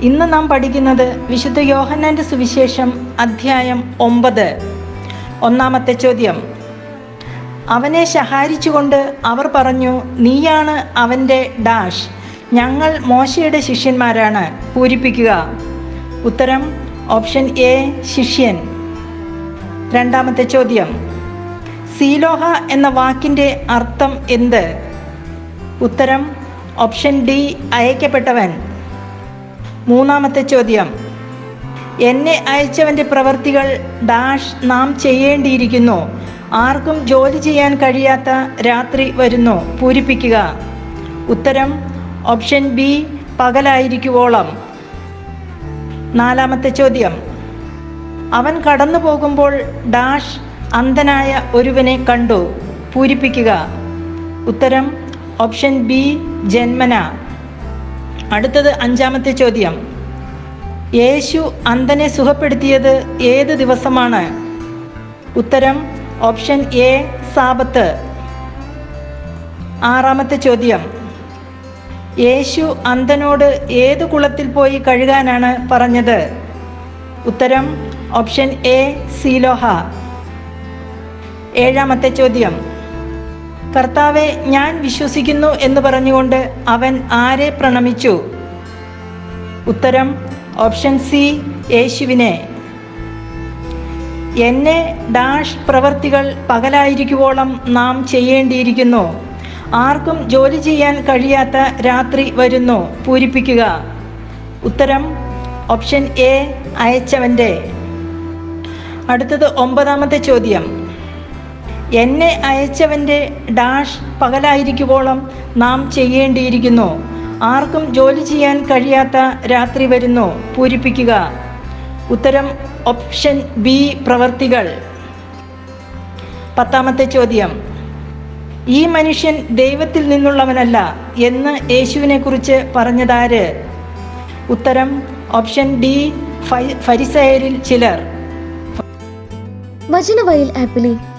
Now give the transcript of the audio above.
ഇന്ന് നാം പഠിക്കുന്നത് വിശുദ്ധ യോഹന്നാന്റെ സുവിശേഷം അധ്യായം ഒമ്പത്. ഒന്നാമത്തെ ചോദ്യം. അവനെ ശഹാരിച്ചുകൊണ്ട് അവർ പറഞ്ഞു നീയാണ് അവന്റെ ഡാഷ്. ഞങ്ങൾ മോശയുടെ ശിഷ്യന്മാരാണ്. പൂരിപ്പിക്കുക. ഉത്തരം ഓപ്ഷൻ എ ശിഷ്യൻ. രണ്ടാമത്തെ ചോദ്യം. സീലോഹ എന്ന വാക്കിന്റെ അർത്ഥം എന്ത്? ഉത്തരം ഓപ്ഷൻ ഡി അയക്കപ്പെട്ടവൻ. മൂന്നാമത്തെ ചോദ്യം. എന്നെ അയച്ചവന്റെ പ്രവർത്തികൾ ഡാഷ് നാം ചെയ്യേണ്ടിയിരിക്കുന്നു. ആർക്കും ജോലി ചെയ്യാൻ കഴിയാത്ത രാത്രി വരുന്നു. പൂരിപ്പിക്കുക. ഉത്തരം ഓപ്ഷൻ ബി പകലായിരിക്കുവോളം. നാലാമത്തെ ചോദ്യം. അവൻ കടന്നു പോകുമ്പോൾ ഡാഷ് അന്ധനായ ഒരുവനെ കണ്ടു. പൂരിപ്പിക്കുക. ഉത്തരം ഓപ്ഷൻ ബി ജന്മന. അടുത്തത് അഞ്ചാമത്തെ ചോദ്യം. യേശു അന്ധനെ സുഖപ്പെടുത്തിയത് ഏത് ദിവസമാണ്? ഉത്തരം ഓപ്ഷൻ എ സാപത്ത് ആറാമത്തെ ചോദ്യം. യേശു അന്ധനോട് ഏത് കുളത്തിൽ പോയി കഴുകാനാണ് പറഞ്ഞത്? ഉത്തരം ഓപ്ഷൻ എ സീലോഹ. ഏഴാമത്തെ ചോദ്യം. കർത്താവെ ഞാൻ വിശ്വസിക്കുന്നു എന്ന് പറഞ്ഞുകൊണ്ട് അവൻ ആരെ പ്രണമിച്ചു? ഉത്തരം ഓപ്ഷൻ സി യേശുവിനെ. എന്നെ ഡാഷ് പ്രവർത്തികൾ പകലായിരിക്കുവോളം നാം ചെയ്യേണ്ടിയിരിക്കുന്നു. ആർക്കും ജോലി ചെയ്യാൻ കഴിയാത്ത രാത്രി വരുന്നു. പൂരിപ്പിക്കുക. ഉത്തരം ഓപ്ഷൻ എ അയച്ചവന്റെ അടുത്തത് ഒമ്പതാമത്തെ ചോദ്യം. എന്നെ അയച്ചവന്റെ ഡാഷ് പകലായിരിക്കുവോളം നാം ചെയ്യേണ്ടിയിരിക്കുന്നു. ആർക്കും ജോലി ചെയ്യാൻ കഴിയാത്ത രാത്രി വരുന്നു. പൂരിപ്പിക്കുക. ഉത്തരം ഓപ്ഷൻ ബി പ്രവർത്തികൾ. പത്താമത്തെ ചോദ്യം. ഈ മനുഷ്യൻ ദൈവത്തിൽ നിന്നുള്ളവനല്ല എന്ന് യേശുവിനെക്കുറിച്ച് പറഞ്ഞതാര്? ഉത്തരം ഓപ്ഷൻ ഡി ഫരിസയരിൽ ചിലർ. വചനവയൽ ആപ്പിലെ